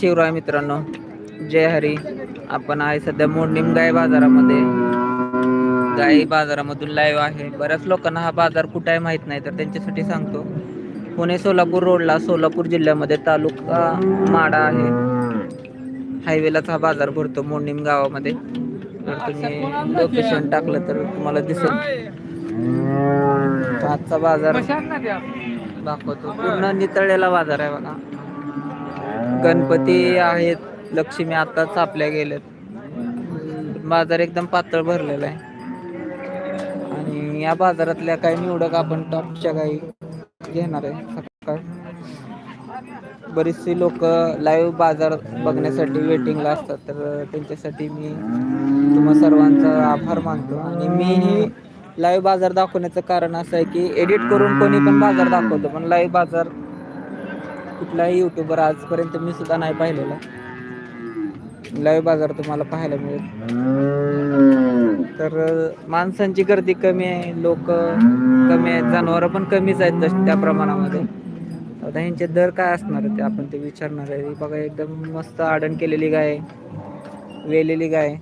शिवराय मित्रांनो जय हरी. आपण आहे सध्या मोडणीम गाय बाजारामध्ये. गाई बाजारामधून लाईव्ह आहे. बऱ्याच लोकांना हा बाजार कुठे आहे माहीत नाही तर त्यांच्यासाठी सांगतो. पुणे सोलापूर रोडला सोलापूर जिल्ह्यामध्ये तालुका माडा आहे. हायवेलाच हा बाजार भरतो मोडणीम गावामध्ये. तर तुम्ही लोकेशन टाकलं तर तुम्हाला दिसेल. आजचा बाजार दाखवतो. पूर्ण नितळलेला बाजार आहे बघा. गणपती आहेत लक्ष्मी आताच आपल्या गेलेत बाजार एकदम पातळ भरलेला आहे. आणि या बाजारातल्या काही निवडक आपण टॉपच्या काही घेणार आहे सकाळ. बरीचशी लोक लाईव्ह बाजार बघण्यासाठी वेटिंगला असतात तर त्यांच्यासाठी मी तुम्हा सर्वांचा आभार मानतो. आणि मीही लाईव्ह बाजार दाखवण्याचं कारण असं आहे की एडिट करून कोणी पण बाजार दाखवतो पण लाईव्ह बाजार कुठलाही युट्यूबर आजपर्यंत मी सुद्धा नाही पाहिलेला. लाईव्ह बाजार तुम्हाला पाहायला मिळेल. तर माणसांची गर्दी कमी आहे लोक कमी आहेत जनावरं पण कमीच आहेत तश त्या प्रमाणामध्ये. आता ह्यांचे दर काय असणार ते आपण ते विचारणार आहे. बघा एकदम मस्त आडण केलेली गाय वेलेली गाय.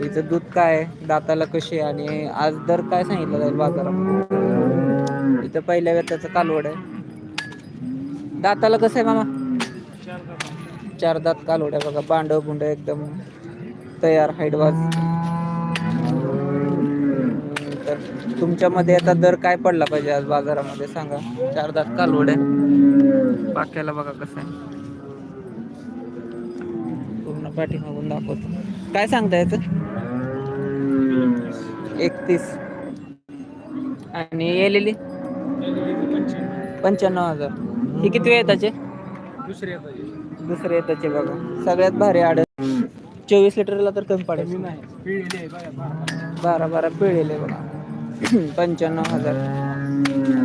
तिचं दूध काय आहे दाताला कशी आहे आणि आज दर काय सांगितलं जाईल बाजारात इथं पहिल्या व्यताचं कालवड आहे. दाताला कसं आहे मामा? चार दात काल आहे बघा बांडव बुंड एकदम तयार हाईटवाज तर तुमच्यामध्ये आता दर काय पडला पाहिजे आज बाजारामध्ये सांगा. चार दात काल आहे बाक्याला बघा कसं आहे. पूर्ण पाठीमागून दाखवतो. काय सांगता याचं? एकतीस. आणि येलेली? पंच्याण्णव हजार. हे किती वेळ त्याचे दुसरे दुसरे त्याचे बघा. सगळ्यात भारी आड चोवीस लिटरला तर कमी पडेल. बारा. बारा पिळेले बघा. पंच्याण्णव हजार.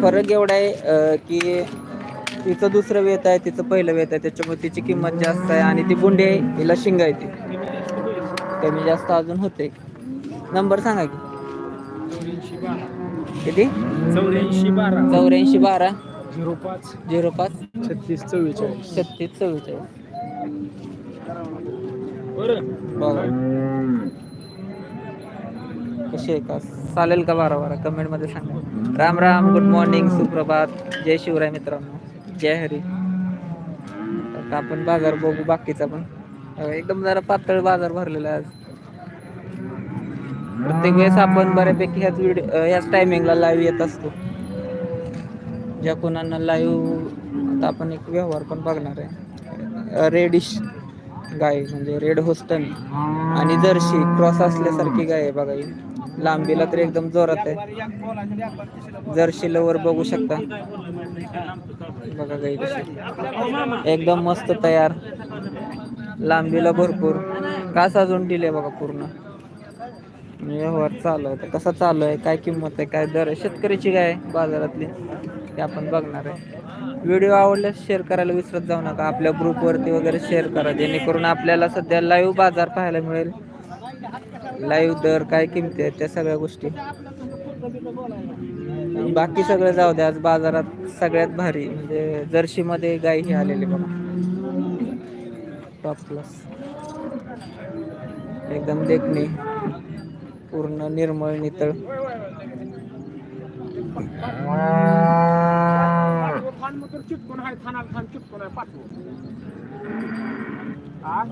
फरक एवढा आहे की तिचं दुसरं वेत आहे तिचं पहिलं वेत आहे. त्याच्यामुळे तिची किंमत जास्त आहे. आणि ती बुंडी आहे हिला शिंग आहे ती. कमी जास्त अजून होते. नंबर सांगा की. किती? चौऱ्याऐंशी बारा. चौऱ्याऐंशी बारा. झिरो पाच झिरो पाच छत्तीस चव्वेचाळीस. छत्तीस चव्वेचाळीस. बरं. कशी आहे का? चालेल का बारा बारा? कमेंटमध्ये सांगा. राम राम गुड मॉर्निंग सुप्रभात. जय शिवराय मित्रांनो. जय हरी. आपण बाजार बघू बाकीचा पण. एकदम जरा पातळ बाजार भरलेला आज. प्रत्येक वेळेस आपण बऱ्यापैकी ह्याच व्हिडिओ ह्याच टायमिंगला लाईव्ह येत असतो. ज्या कोणांना लाईव्ह आता आपण एक व्यवहार पण बघणार आहे. रेडिश गाय म्हणजे रेड होस्टन आणि जर्शी क्रॉस असल्यासारखी गाय आहे बघा ही. लांबीला तर एकदम जोरात आहे. जर्शी लवर बघू शकता. बघा गाई कशी. एकदम मस्त तयार. लांबीला भरपूर. कास अजून दिले बघा पूर्ण. व्यवहार चालू आहे. तर कसा चालू आहे? काय किंमत आहे? काय दर आहे? शेतकऱ्याची गाय बाजारातली? ते आपण बघणार आहे. व्हिडिओ आवडल्यास शेअर करायला विसरत जाऊ नका. आपल्या ग्रुपवरती वगैरे शेअर करा. जेणेकरून आपल्याला सध्या लाईव्ह बाजार पाहायला मिळेल. लाईव्ह दर काय किमती आहेत? त्या सगळ्या गोष्टी. बाकी सगळं जाऊ द्या आज बाजारात सगळ्यात भारी म्हणजे जर्शीमध्ये गाय ही आलेली बघा. टॉप प्लस एकदम देखणी. पूर्ण निर्मळ नितळ. चिटकून आहे थाना थान चिटकून आहे पाठवू हा?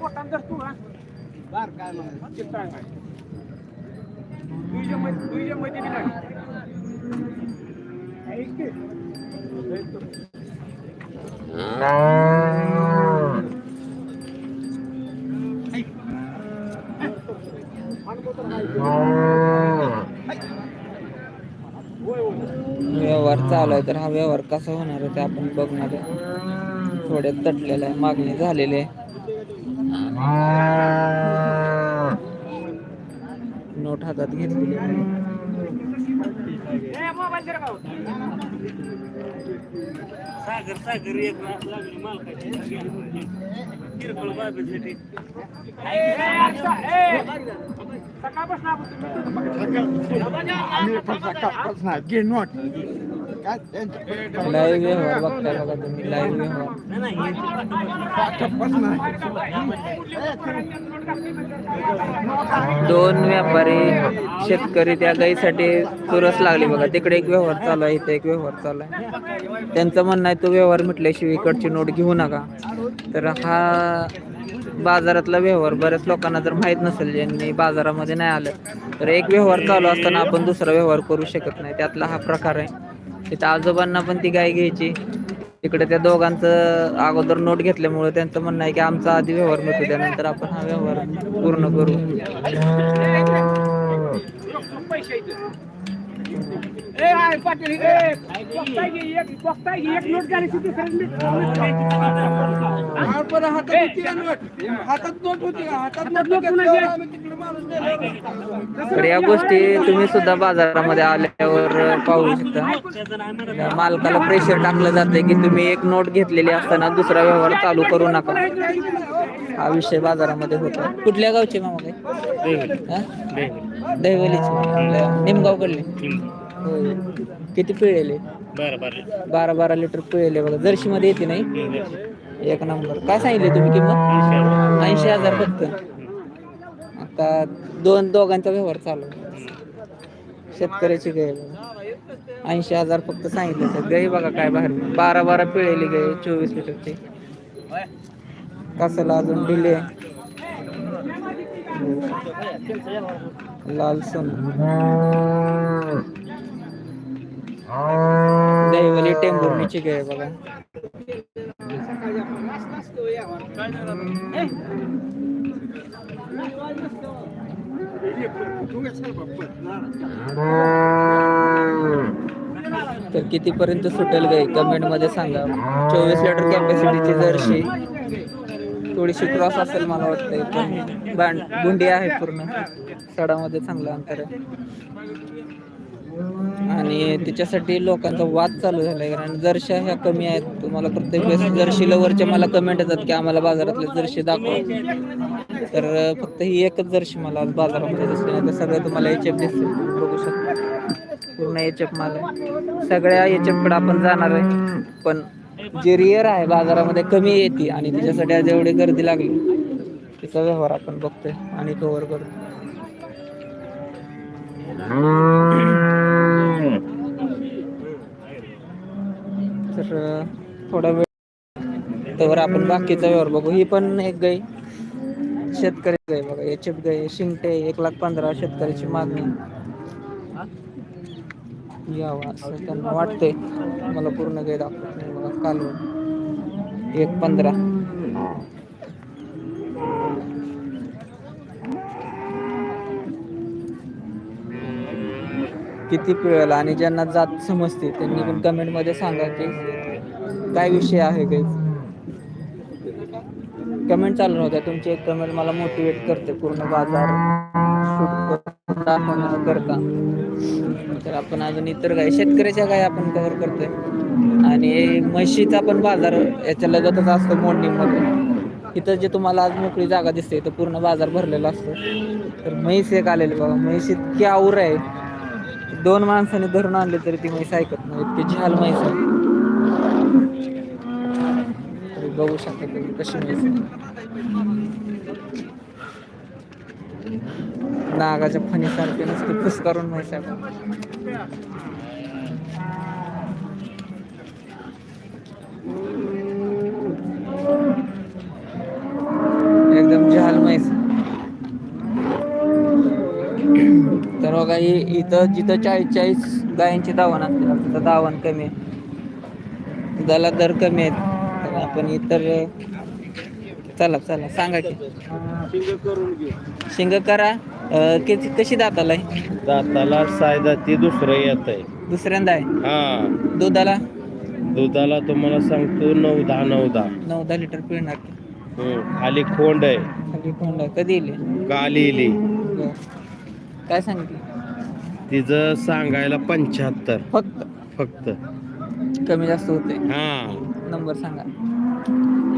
पोटात धर तू, हा? चिट्टा आहे. तुझ्या मध्ये- तुझ्या मध्ये बी नाही. ऐक की. व्यवहार चालू आहे तर हा व्यवहार कसा होणार आहे ते आपण बघणार आहे. थोडे तटलेला आहे मागणी झालेली आहे. नोट हातात घेतलेली आहे. ए, मोबाईल दे रे भाऊ. सागर सागर एक किरकोळ बाबीसाठी. सकाळपासून आपण नोट काय गेम लाईव्ह व्यवहार बघताय बघा तुम्ही लाईव्ह व्यवहार नाही दोन व्यापारी शेतकरी त्या गाईसाठी चुरस लागली बघा. तिकडे एक व्यवहार चालू आहे इथे एक व्यवहार चालू आहे. त्यांचं म्हणणं आहे तो व्यवहार म्हटल्याशिवाय इकडची नोट घेऊ नका. तर हा बाजारातला व्यवहार बऱ्याच लोकांना जर माहीत नसेल ज्यांनी बाजारामध्ये नाही आलं तर एक व्यवहार चालू असताना आपण दुसरा व्यवहार करू शकत नाही. त्यातला हा प्रकार आहे. तिथं आजोबांना पण ती गाय घ्यायची. तिकडे त्या दोघांचं अगोदर नोट घेतल्यामुळे त्यांचं म्हणणं आहे की आमचा आधी व्यवहार मिळतो त्यानंतर आपण हा व्यवहार पूर्ण करू. हातात नोट. होती. हातात तर या गोष्टी तुम्ही सुद्धा बाजारामध्ये आल्यावर पाहू शकता. मालकाला प्रेशर टाकलं जाते की तुम्ही एक नोट घेतलेली असताना दुसरा व्यवहार चालू करू नका. हा विषय बाजारामध्ये होता. कुठल्या गावचे मामा काय? दहिवलीचे निमगावकडले. होय किती पिळेले बरं बरं. बारा बारा लिटर पिळेले बघा. जर्शी मध्ये येते नाही? एक नंबर. काय सांगितले तुम्ही किंमत? ऐंशी हजार फक्त. आता दोन दोघांचा व्यवहार चालू आहे. शेतकऱ्याची गाय बघा. ऐंशी हजार फक्त सांगितले तर गाई बघा काय बाहेर. बारा बारा पिळेली गाय चोवीस लिटरची. कसाला अजून डिले लाल सोन. दैवली टेंभुर्णीची गाय बघा. तर कितीपर्यंत सुटेल गाई कमेंटमध्ये सांगा. चोवीस लिटर कॅपॅसिटीची जर्शी थोडीशी क्रॉस असेल मला वाटतंय पण बांड गुंडी आहे पूर्ण. सडामध्ये चांगलं अंतर आहे. आणि त्याच्यासाठी लोकांचा वाद चालू झालाय. कारण जर्शा ह्या कमी आहेत. तुम्हाला प्रत्येक वेळेस जर्शी लवरच्या मला कमेंट येतात की आम्हाला बाजारातले जर्शी दाखवा. तर फक्त ही एकच जर्शी मला आज बाजारामध्ये दिसली नाही तर सगळं तुम्हाला एच एफ दिसते बघू शकता. पूर्ण एच एफ माल आहे. सगळ्या एच एफकडे आपण जाणार आहे. पण जे रिअर आहे बाजारामध्ये कमी येते आणि त्याच्यासाठी आज एवढी गर्दी लागली. तिचा व्यवहार आपण बघतोय आणि कव्हर करतो तर थोडा वेळ त्यावर आपण बाकीचा व्यवहार बघू. ही पण एक गाय शेतकरी गाय बघा. याची गाय शिंगटे एक लाख पंधरा शेतकऱ्याची मागणी. यावं असं त्यांना वाटतंय. मला पूर्ण गाय दाखवत नाही बघा. कालवड एक पंधरा. किती पिळेल आणि ज्यांना जात समजते त्यांनी पण कमेंटमध्ये सांगा की काय विषय आहे काही? कमेंट चालू नव्हत्या. तुमची एक कमेंट मला मोटिवेट करते पूर्ण बाजार करता. तर आपण अजून इतर गाय शेतकऱ्याच्या गाय आपण कव्हर करतोय? आणि म्हशीचा पण बाजार याच्या लगतच असतो मोडणीमध्ये. इथं जे तुम्हाला आज मोकळी जागा दिसते इथं पूर्ण बाजार भरलेला असतो. तर म्हैस एक आलेली बघा. म्हैस इतकी आवर आहे. दोन माणसाने धरून आणले तरी ती म्हैस ऐकत नाही इतकी झाल म्हैस आहे. बघू शकता तुम्ही कशी म्हैस आहे. नागाच्या फणीसारखे नसते फुसकारून म्हैस आहे. एकदम जहाल म्हैस. बघा इथं जिथं चाळीस चाळीस गायांची दावण असते तिथं दावण कमी आहे. दुधाला दर कमी आहेत. तर आपण इतर चला चला सांगा की. शिंग करा. अं, किती कशी दाताला आहे? दाताला सायदा ती दुसरं येत आहे. दुसऱ्यांदा आहे? हा. दुधाला? दुधाला तुम्हाला सांगतो नऊ दहा नऊ दहा. नऊ दहा लिटर पिळणार की. हम्म. खाली खोंड आहे. खाली कोंडा कधी येईल? गाली इली. काय सांगितलं? तिचं सांगायला पंच्याहत्तर. फक्त. फक्त. कमी जास्त होते हा. नंबर सांगा.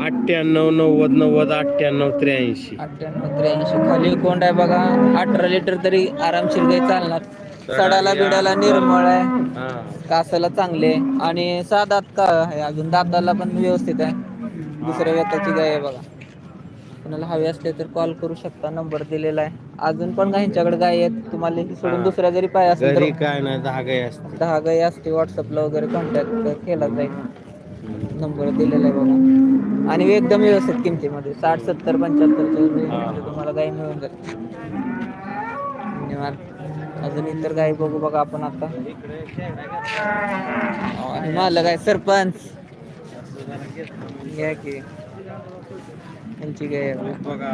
अठ्ठ्याण्णव नव्वद नव्वद अठ्ठ्याण्णव त्र्याऐंशी. अठ्ठ्याण्णव त्र्याऐंशी. खाली कोंड आहे बघा. अठरा लिटर तरी आरामशीर गाई चालणार. सडाला बिडाला निर्मळ आहे. कासाला चांगले आणि सहा दात का आहे अजून दाताला पण व्यवस्थित आहे. दुसऱ्या व्यताची गाय आहे बघा. कोणाला हवे असले तर कॉल करू शकता. नंबर दिलेला आहे. अजून पण गायींच्याकडे गाय आहेत तुम्हाला ही सोडून. दुसऱ्या जरी पाय असेल घरी तर काय नाही दहा गाई असते. दहा गाई असते व्हॉट्सअपला वगैरे कॉन्टॅक्ट केला जाईल. नंबर दिलेला आहे बघा. आणि एकदम व्यवस्थित किमतीमध्ये साठ सत्तर पंच्याहत्तरच्या रेंजमध्ये तुम्हाला गाई मिळून जाते धन्यवाद. अजून इतर गाई बघू बघा आपण आता. मला काय सरपंच. घ्या की. यांची बघा.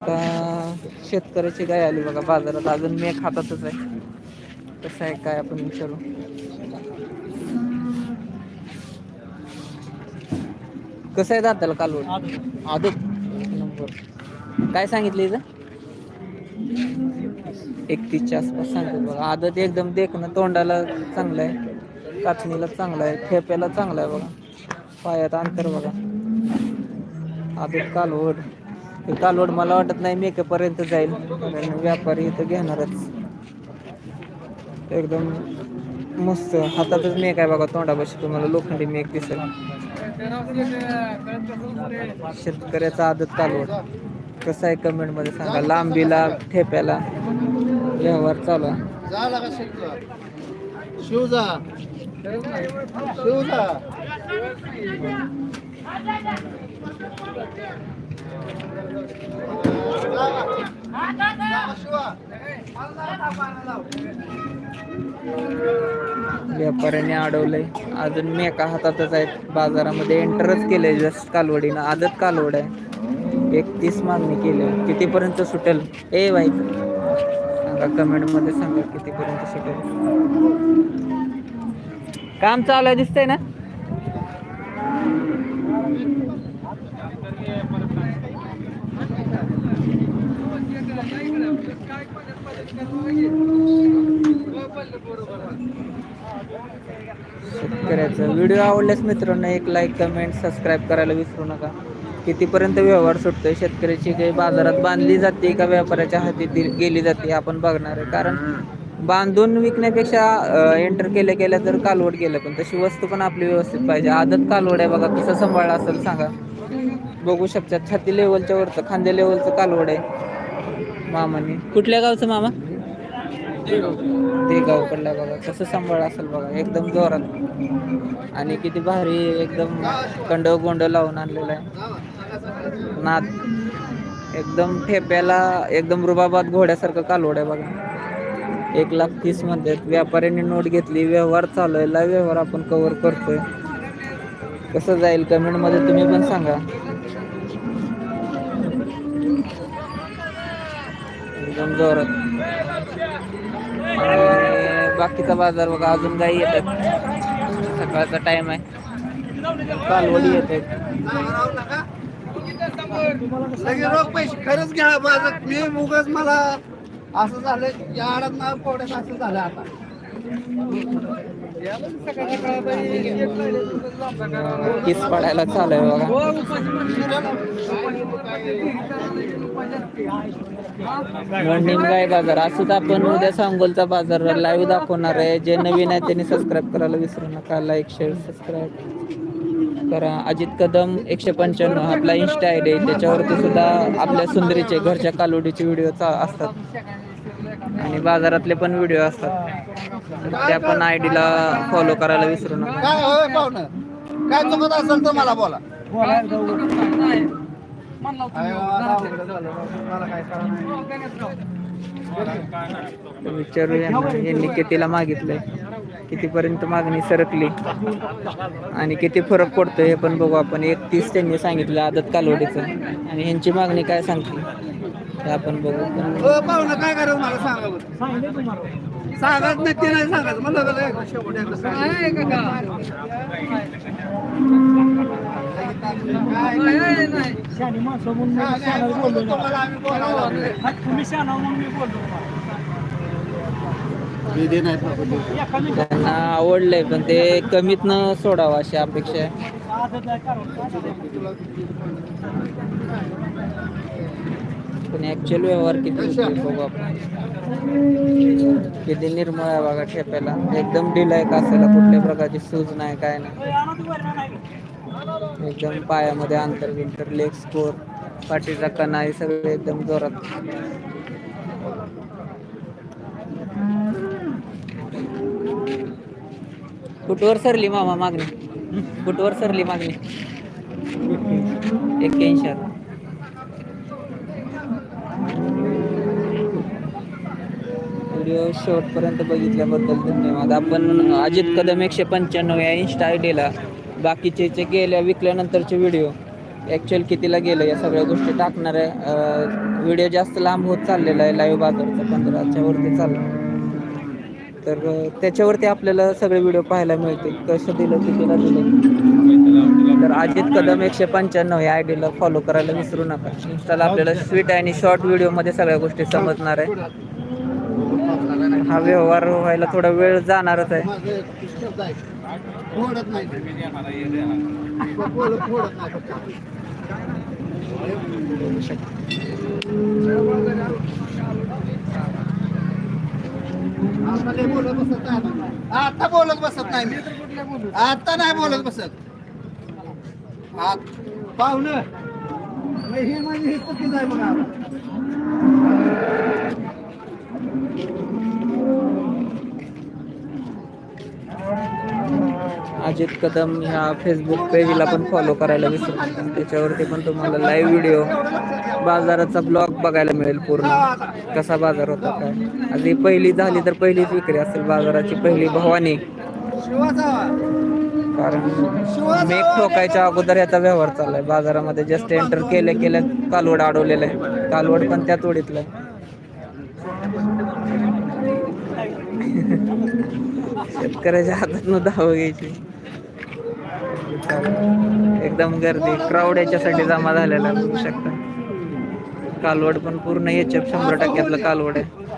आता शेतकऱ्याची गाय आली बघा बाजारात अजून मेघ हातातच आहे. कसं आहे काय आपण विचारू? कसं आहे दाताला कालवड? आदू नंबर. काय सांगितलं इथं एकतीसच्या आसपास सांगतो बघा. आदत एकदम देखणं तोंडाला चांगलं आहे. काचणीला चांगलं आहे ठेप्याला चांगलं आहे बघा. पायात अंतर बघा. आदत कालवड. हे कालवड मला वाटत नाही मेकेपर्यंत जाईल. कारण व्यापारी इथं घेणारच. एकदम मस्त. हातातच मेक आहे बघा तोंडापाशी. तुम्हाला लोखंडी मेक दिसेल. शेतकऱ्याचा आदत कालवड. कसं आहे कमेंटमध्ये सांगा. लांबीला ठेप्याला व्यवहार चालू आहे. शिवजा व्यापाऱ्याने अडवलंय. अजून मी एका हातातच आहेत. बाजारामध्ये एंटरच केलंय जस्ट कालवडीनं. आदत कालवड आहे. एकतीस मागणी केली. कितीपर्यंत सुटेल? ए बाई. सांगा कमेंटमध्ये सांगा कितीपर्यंत सुटेल? काम चालू आहे दिसतंय ना? शेतकऱ्याचं व्हिडिओ आवडल्यास मित्रांनो एक लाईक कमेंट सबस्क्राईब करायला विसरू नका. कितीपर्यंत व्यवहार सुटतोय शेतकऱ्याची काही बाजारात बांधली जाते का व्यापाऱ्याच्या हाती दिली- गेली जाते आपण बघणार आहे. कारण बांधून विकण्यापेक्षा एंटर केल्या केल्या तर कालवड गेलं. पण तशी वस्तू पण आपली व्यवस्थित पाहिजे. आदत कालवड आहे बघा कसं सांभाळलं असेल सांगा. बघू शकतात. छाती लेवलच्या वरचं खांद्या लेवलचं कालवड आहे. मामाने. कुठल्या गावचं मामा? ते गावकडला बघा कसं सांभाळ असेल बघा एकदम जोरात. आणि किती भारी एकदम कंड गोंड लावून आणलेला आहे. नाद. एकदम ठेप्याला एकदम रुबाबात घोड्यासारखं कालवड आहे बघा. एक लाख तीसमध्ये व्यापाऱ्यांनी नोट घेतली व्यवहार चालू आहे व्यवहार आपण कव्हर करतोय. कसं जाईल? कमेंटमध्ये तुम्ही पण सांगा. एकदम जोरात. बाकीचा बाजार बघा अजून गाई येतात सकाळचा टाइम आहे. कालवडी येते खरंच घ्या माझं मी मला असं झालं या आडात ना पोड्यात असं झालं आता. किस पडायला चालू आहे बघा. मॉर्निंग काय बाजार असंच आपण उद्या सांगोलचा बाजार लाईव्ह दाखवणार आहे. जे नवीन आहे त्यांनी सबस्क्राईब करायला विसरू नका. लाईक शेअर सबस्क्राईब करा. अजित कदम एकशे पंच्याण्णव आपला इन्स्टा आय डी त्याच्यावरती सुद्धा आपल्या सुंदरीचे घरच्या कालोडीचे व्हिडिओ असतात. आणि बाजारातले पण व्हिडिओ असतात. त्या पण आय डीला फॉलो करायला विसरू नका. काय होय पाहुणं? काय चुकत असेल तर मला बोला. तर विचारूया ना, यांनी कितीला मागितलंय? कितीपर्यंत मागणी सरकली आणि किती फरक पडतो हे पण बघू आपण. एक तीस त्यांनी सांगितलं आदत कालवडीचं. आणि ह्यांची मागणी काय सांगते हे आपण बघू. पण हो पाहुणं काय करावं मला सांगा. सांगत नाही ते नाही सांगायचं. मला नाही. सांगायला बोललो. तुम्हाला नाही त्यांना आवडलंय पण ते कमीत न सोडावं अशी अपेक्षा आहे. पण ऍक्च्युअल व्यवहार किती बघू आपण. किती निर्मळ आहे बघा ठेप्याला एकदम डिलाय कासाला कुठल्या प्रकारची सूज नाही काय नाही. एकदम पायामध्ये अंतर विंटर लेग स्कोर पाठीचा कणा हे सगळे एकदम जोरात. कुठवर सरली मामा मागणी. कुठवर सरली मागणी. एक्क्याऐंशी व्हिडिओ शेवटपर्यंत बघितल्याबद्दल धन्यवाद. आपण अजित कदम एकशे पंच्याण्णव या इन्स्टा आय डीला बाकीचे जे गेल्या विकल्यानंतरचे व्हिडिओ ॲक्च्युअल कितीला गेलं या सगळ्या गोष्टी टाकणार आहे. व्हिडिओ जास्त लांब होत चाललेला आहे लाईव्ह बाजारचा पंधराच्या वरती चालला. तर त्याच्यावरती आपल्याला सगळे व्हिडिओ पाहायला मिळतील. कसं दिलं कितीला दिलं. तर अजित कदम एकशे पंच्याण्णव या आय डीला फॉलो करायला विसरू नका. इन्स्टाला आपल्याला स्वीट आणि शॉर्ट व्हिडिओमध्ये सगळ्या गोष्टी समजणार आहे. हा व्यवहार व्हायला थोडा वेळ जाणारच आहे. नाही फोडत फोडत नाही फक्त. आता लय बोलत बसत नाही आता. बोलत बसत नाही मी. आता नाही बोलत बसत. आत पाहुणं. हे माझी हे आहे बघा. अजित कदम ह्या फेसबुक पेजला पण फॉलो करायला विसरू त्याच्यावरती पण तुम्हाला लाईव्ह व्हिडिओ बाजाराचा ब्लॉग बघायला मिळेल पूर्ण. कसा बाजार होता काय? आज पहिली झाली तर पहिलीच विक्री असेल बाजाराची पहिली भवानी. कारण मेघ ठोकायच्या अगोदर याचा व्यवहार चाललाय. बाजारामध्ये जस्ट एंटर केले केले कालवड अडवलेलं आहे. कालवड पण त्यात तोडीतलं शेतकऱ्याच्या हातात धाव घ्यायची. एकदम गर्दी. क्राऊड याच्यासाठी जमा झालेला बघू शकता. कालवड पण पूर्ण एच एफ शंभर टक्क्यातलं कालवड आहे.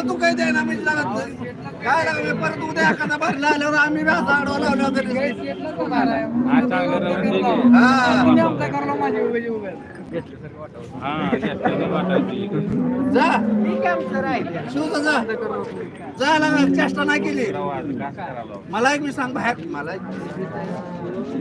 तू काही द्यायला लागत नाही. काय लागलं? परत उद्या एखादा भरला आल्यावर आम्ही व्याज आडवा लावला तरी. जा. शिवजा जा. जा लागा चेष्टा नाही केली. मला एक मी सांग बाहेर. मला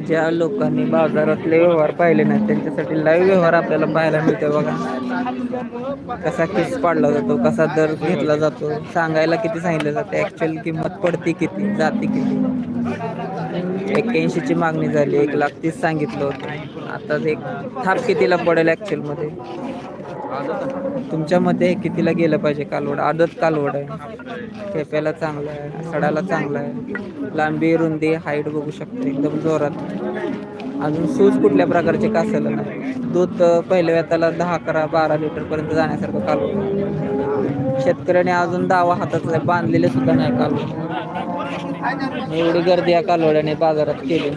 ज्या लोकांनी बाजारातले व्यवहार पाहिले नाहीत त्यांच्यासाठी लाईव्ह व्यवहार आपल्याला पाहायला मिळतो बघा. कसा केस पाडला जातो कसा दर घेतला जातो सांगायला किती सांगितलं जातं ऍक्च्युअल किंमत पडते किती जाते किती. एक्क्याऐंशीची मागणी झाली एक लाख तीस सांगितलं होतं. आता एक थाप कितीला पडेल ऍक्च्युअलमध्ये? तुमच्या मते हे कितीला गेलं पाहिजे कालवड? आदत कालवड आहे. ठेप्याला चांगलं आहे सडाला चांगलं आहे. लांबी रुंदी हाईट बघू शकते एकदम जोरात. अजून सूज कुठल्या प्रकारचे कासल नाही दूध पहिल्या वेताला दहा अकरा बारा लिटर पर्यंत जाण्यासारखं कालवड. शेतकऱ्याने अजून दावा हातात बांधलेले सुद्धा नाही कालवड. एवढी गर्दी या कालवड्याने बाजारात केली.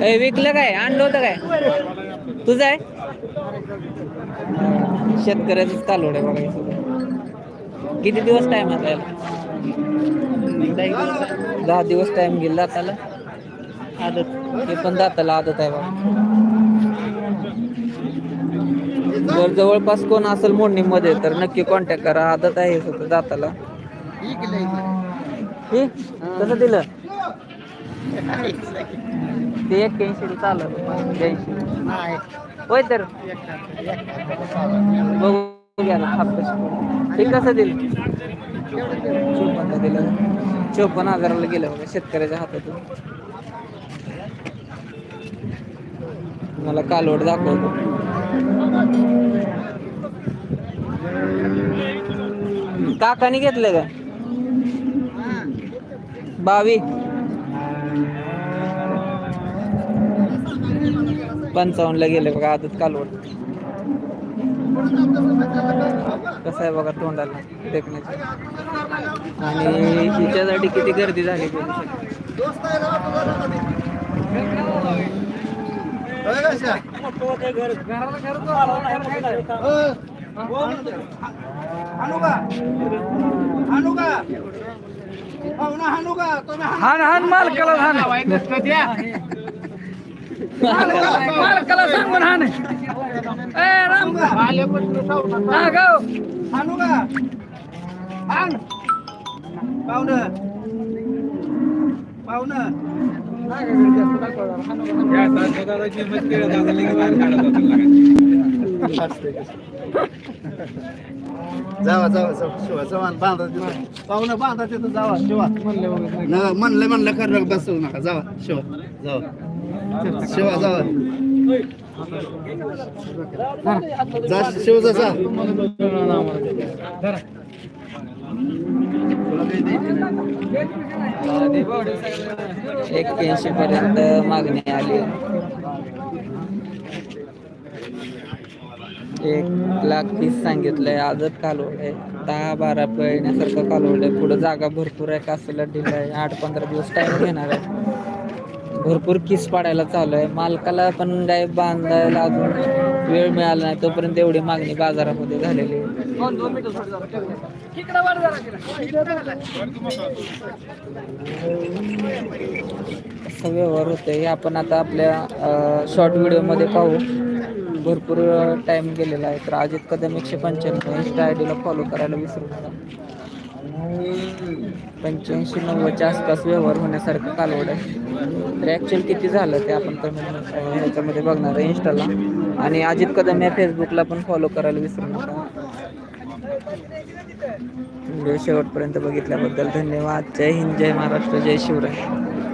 या विकलं काय? आणलं होतं काय? तुझं आहे? शेतकऱ्याचीच कालवड आहे बघा किती दिवस टाइम आता दहा दिवस टाइम गेला दाताला आदत. हे पण दाताला आदत आहे बघा. जर जवळपास कोण असेल मोडणीमध्ये तर नक्की कॉन्टॅक्ट करा. आदत आहे सुद्धा दाताला. हे? कसं दिलं? ते एक्क्याऐंशी चाललं. ब्याऐंशी होय तर. बघू घ्या ना कसं दिलं? चोपन्न दिलं. चोपन्न हजाराला गेलं बघा शेतकऱ्याच्या हातातून. मला कालवड दाखवतो. काकाने घेतलं का? बावी. पंचावन्नला गेले बघा आदत कालवड. कसं आहे बघा तोंडाला देखण्याचं. आणि हिच्यासाठी किती गर्दी झाली बघू होय कशा अ, हाणू का हाणू का पाहुणा हाणू का तुम्ही हाण हाण मालकाला हाण मालकाला सांगून हाण ए राम. हाणू का हाण पाहुणं. पाहुणं. जावा जावा जावा शिवा जावा बांधा तिथं. पाहुणं बांधा तिथं जावा शिवा. न म्हणलं म्हणलं कर बसवू नका. जावा शिवा जावा. शिवा जावा. जा शिव जसा एक्क्याऐंशी पर्यंत मागणी आली. एक लाख तीस सांगितलंय आजच कालवड आहे दहा बारा पळण्यासारखं कालवड आहे पुढे जागा भरपूर आहे कासला दिलं आहे. आठ पंधरा दिवस टाइम घेणार आहे. भरपूर किस पाडायला चालू आहे. मालकाला पण गाय बांधायला अजून वेळ मिळाला नाही. तोपर्यंत एवढी मागणी बाजारामध्ये झालेली आहे. व्यवहार होतं हे आपण आता आपल्या शॉर्ट व्हिडिओमध्ये पाहू. भरपूर टाइम गेलेला आहे. तर अजित कदम एकशे पंच्याण्णव. इंस्टा आय डीला फॉलो करायला विसरू नका. पंच्याऐंशी नव्वदच्या आसपास व्यवहार होण्यासारखं कालवड आहे. तर ॲक्च्युअल किती झालं ते आपण कमेंट ह्याच्यामध्ये बघणार आहे इंस्टाला आणि अजित कदम या फेसबुकला पण फॉलो करायला विसरू नका. व्हिडिओ शेवटपर्यंत बघितल्याबद्दल धन्यवाद. जय हिंद जय महाराष्ट्र जय शिवराय.